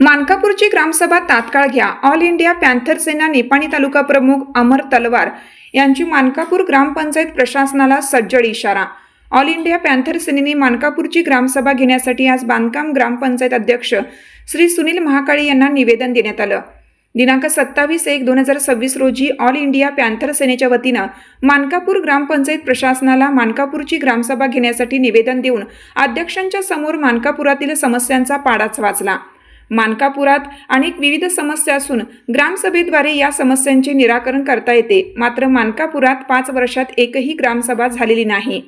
मानकापूरची ग्रामसभा तात्काळ घ्या. All India panther सेना निपाणी तालुका प्रमुख अमर तलवार यांची मानकापूर ग्रामपंचायत प्रशासनाला सज्जड इशारा. ऑल इंडिया पॅन्थर सेनेने मानकापूरची ग्रामसभा घेण्यासाठी आज बांधकाम ग्रामपंचायत अध्यक्ष श्री सुनील महाकाळे यांना निवेदन देण्यात आलं. दिनांक सत्तावीस एक दोन हजार सव्वीस रोजी ऑल इंडिया पॅन्थर सेनेच्या वतीनं मानकापूर ग्रामपंचायत प्रशासनाला मानकापूरची ग्रामसभा घेण्यासाठी निवेदन देऊन अध्यक्षांच्या समोर मानकापुरातील समस्यांचा पाडाच वाचला. मानकापुरात अनेक विविध समस्या असून ग्रामसभेद्वारे या समस्यांचे निराकरण करता येते. मात्र मानकापुरात पाच वर्षात एकही ग्रामसभा झालेली नाही.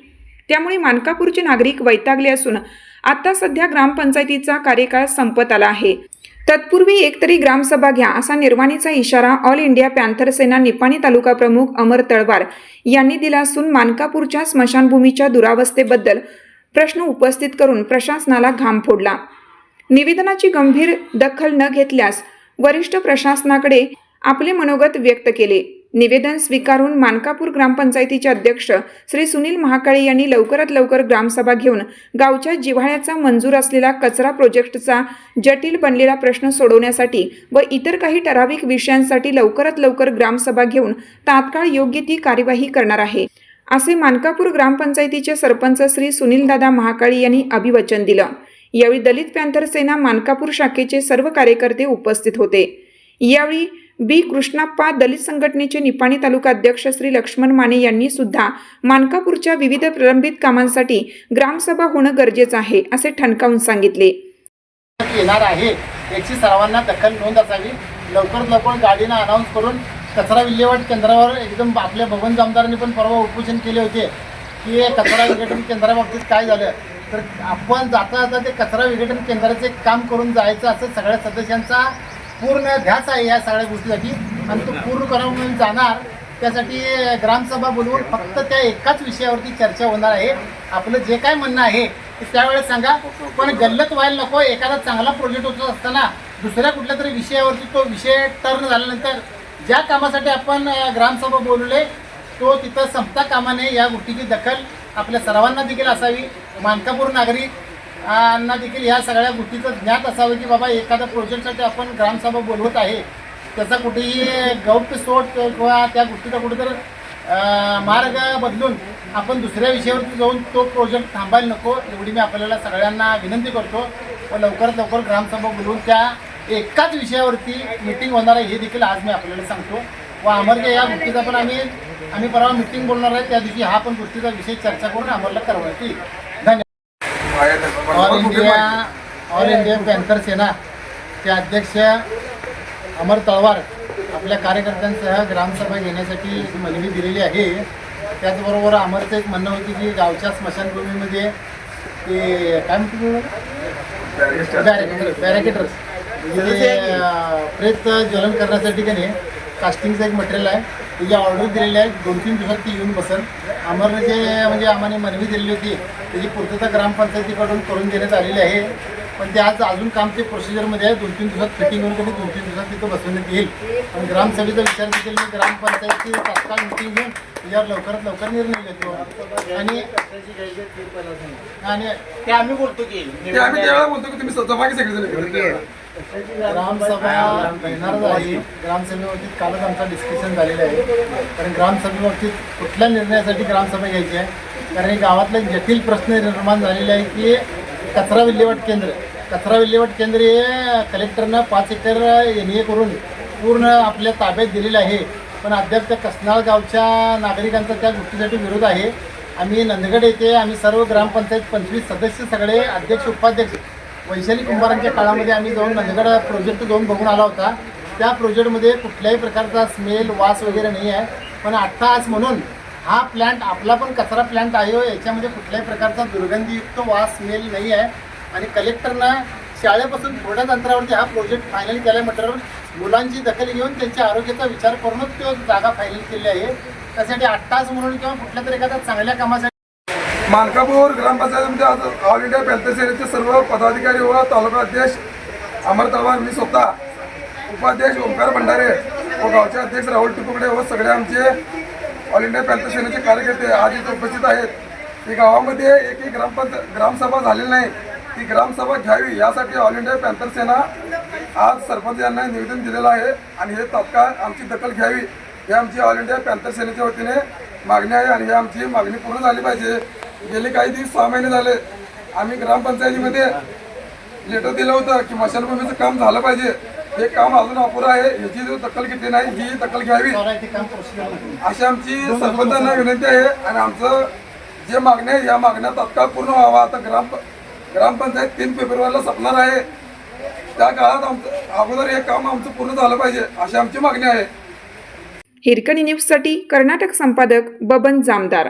त्यामुळे मानकापूरचे नागरिक वैतागले असून आता सध्या ग्रामपंचायतीचा कार्यकाळ संपत आला आहे. तत्पूर्वी एकतरी ग्रामसभा घ्या असा निर्वाणीचा इशारा all India Panther Sena Nipani तालुका प्रमुख अमर तळवार यांनी दिला असून मानकापूरच्या स्मशानभूमीच्या दुरावस्थेबद्दल प्रश्न उपस्थित करून प्रशासनाला घाम फोडला. निवेदनाची गंभीर दखल न घेतल्यास वरिष्ठ प्रशासनाकडे आपले मनोगत व्यक्त केले. निवेदन स्वीकारून मानकापूर ग्रामपंचायतीचे अध्यक्ष श्री सुनील महाकाळे यांनी लवकरात लवकर ग्रामसभा घेऊन गावच्या जिव्हाळ्याचा मंजूर असलेला कचरा प्रोजेक्टचा जटिल बनलेला प्रश्न सोडवण्यासाठी व इतर काही ठराविक विषयांसाठी लवकरात लवकर ग्रामसभा घेऊन तात्काळ योग्य ती कार्यवाही करणार आहे. असे मानकापूर ग्रामपंचायतीचे सरपंच श्री सुनीलदादा महाकाळी यांनी अभिवचन दिलं. यावेळी दलित पॅन्थर सेना मानकापूर शाखेचे सर्व कार्यकर्ते उपस्थित होते. यावेळी बी. कृष्णाप्पा दलित संघटनेचे निपाणी तालुका अध्यक्ष श्री लक्ष्मण माने यांनी सुद्धा मानकापूरच्या विविध प्रलंबित कामांसाठी ग्रामसभा होणं गरजेचं आहे असे ठणकावून सांगितले. येणार आहे. याची सर्वांना दखल नोंद असावी. लवकरात लवकर गाडीनं अनाऊन्स करून कचरा विल्हेवाट केंद्रावर एकदम आपल्या भवन जामदारांनी पण परवा उपोषण केले होते. की कचरा विघटन केंद्राबाबतीत काय झालं? तर आपण जाता जाता ते कचरा विघटन केंद्राचे काम करून जायचं असं सगळ्या सदस्यांचा पूर्ण ध्यास आहे या सगळ्या गोष्टीसाठी. आणि तो पूर्ण करून जाणार. त्यासाठी ग्रामसभा बोलवून फक्त त्या एकाच विषयावरती चर्चा होणार आहे. आपलं जे काय म्हणणं आहे ते त्यावेळेस सांगा. पण गल्लत व्हायला नको. एखादा चांगला प्रोजेक्ट होत असताना दुसऱ्या कुठल्या तरी विषयावरती तो विषय टर्न झाल्यानंतर ज्या कामासाठी आपण ग्रामसभा बोलवले तो तिथं संपता कामाने या गोष्टीची दखल आपल्या सर्वांना देखील असावी. मानकापूर नागरिक ना देखील ह्या सगळ्या गोष्टीचं ज्ञात असावं की बाबा एखाद्या प्रोजेक्टसाठी आपण ग्रामसभा बोलवत आहे. त्याचा कुठेही गौप्य किंवा त्या गोष्टीचा कुठेतरी मार्ग बदलून आपण दुसऱ्या विषयावरती जाऊन तो प्रोजेक्ट थांबायला नको. एवढी मी आपल्याला सगळ्यांना विनंती करतो. व लवकरात लवकर ग्रामसभा बोलवून त्या एकाच विषयावरती मिटिंग होणार आहे हे देखील आज मी आपल्याला सांगतो. व अमरच्या या गोष्टीचा पण आम्ही आम्ही परवा मिटिंग बोलणार आहे त्या दिवशी हा पण गोष्टीचा विषय चर्चा करून अमरला येईल धन्यवाद. All India all India Panther Sena चे अध्यक्ष अमर तळवार आपल्या कार्यकर्त्यांसह ग्रामसभा घेण्यासाठी मनवी दिलेली आहे त्याचबरोबर अमरचं एक म्हणणं होती की गावच्या स्मशानभूमीमध्ये ते काय म्हणतो बॅरिकेटर्स म्हणजे प्रेत ज्वलन करण्यासाठी की नाही कास्टिंगचं एक मटेरियल आहे. त्याची ऑर्डर दिलेली आहे. दोन तीन दिवसात ती येऊन बसेल. अमरने जे म्हणजे आम्हाला मनवी दिलेली होती त्याची पूर्तता ग्रामपंचायतीकडून करून देण्यात आलेली आहे. पण ते आज अजून काम ते प्रोसिजरमध्ये आहे. दोन तीन दिवसात फिटिंग होऊन कधी दोन तीन दिवसात तिथं बसवण्यात येईल. पण ग्रामसभेचा विचार देखील मी ग्रामपंचायतची तात्काळ मिटिंग घेऊन त्याच्यावर लवकरात लवकर निर्णय घेतो. आणि आणि ते आम्ही बोलतो की ते आम्ही त्यावेळेला बोलतो की तुम्ही सहभागी सगळे ग्रामसभा येणार नाही ग्रामसभेवरती कालच आमचा डिस्कशन झालेलं आहे. कारण ग्रामसभेवरती कुठल्या निर्णयासाठी ग्रामसभा घ्यायची आहे? कारण हे गावातले जटिल प्रश्न निर्माण झालेले आहे की कचरा विल्हेवाट केंद्र. कचरा विल्हेवाट केंद्र हे कलेक्टरनं पाच एकर एन ए करून पूर्ण आपल्या ताब्यात दिलेलं आहे. पण अद्याप त्या कसनाळ गावच्या नागरिकांचा त्या गोष्टीसाठी विरोध आहे. आम्ही नंदगड येथे आम्ही सर्व ग्रामपंचायत पंचवीस सदस्य सगळे अध्यक्ष उपाध्यक्ष वैशाली कुंभारांच्या काळामध्ये आम्ही जाऊन नंदगड प्रोजेक्ट जाऊन बघून आला होता. त्या प्रोजेक्टमध्ये कुठल्याही प्रकारचा स्मेल वास वगैरे नाही आहे. पण आत्ता आज म्हणून हा प्लॅन्ट आपला पण कचरा प्लॅन्ट आहे हो, याच्यामध्ये कुठल्याही प्रकारचा दुर्गंधीयुक्त वास स्मेल नाही आहे. आणि कलेक्टरनं शाळेपासून थोड्याच अंतरावरती हा प्रोजेक्ट फायनल केला म्हटल्यावर मुलांची दखल घेऊन त्यांच्या आरोग्याचा विचार करूनच तो जागा फायनल केली आहे. त्यासाठी अट्टास म्हणून किंवा कुठल्या तरी एखाद्या चांगल्या कामासाठी मानकापूर ग्रामपंचायतीमध्ये आज ऑल इंडिया पॅन्थर सेनेचे सर्व पदाधिकारी व तालुका अध्यक्ष अमर तलवार मी स्वतः उपाध्यक्ष ओंकार भंडारे व गावचे अध्यक्ष राहुल टिपुकडे व सगळे आमचे ऑल इंडिया पॅन्थर सेनेचे कार्यकर्ते आज इथे उपस्थित आहेत. की गावामध्ये एकही ग्रामपंच ग्रामसभा झालेली नाही ती ग्रामसभा घ्यावी यासाठी ऑल इंडिया पॅन्थर सेना आज सरपंच यांना निवेदन दिलेलं आहे आणि हे तात्काळ आमची दखल घ्यावी. हे आमची ऑल इंडिया पॅन्थर सेनेच्या वतीने मागणी आहे आणि ही आमची मागणी पूर्ण झाली पाहिजे. गेले काही दिवस सहा महिने झाले. आम्ही ग्रामपंचायतीमध्ये लेटर दिलं होतं की मशालभूमीचं काम झालं पाहिजे. हे काम अजून अपुरं आहे. ह्याची जो दखल घेतली नाही ही दखल घ्यावी अशी आमची सरपंचांना विनंती आहे. आणि आमचं जे मागण्या आहे या मागण्या तत्काळ पूर्ण व्हावा. आता ग्राम ग्रामपंचायत तीन फेब्रुवारीला संपणार आहे. त्या काळात आमचं अगोदर हे काम आमचं पूर्ण झालं पाहिजे अशी आमची मागणी आहे. हिरकणी न्यूजसाठी कर्नाटक संपादक बबन जामदार.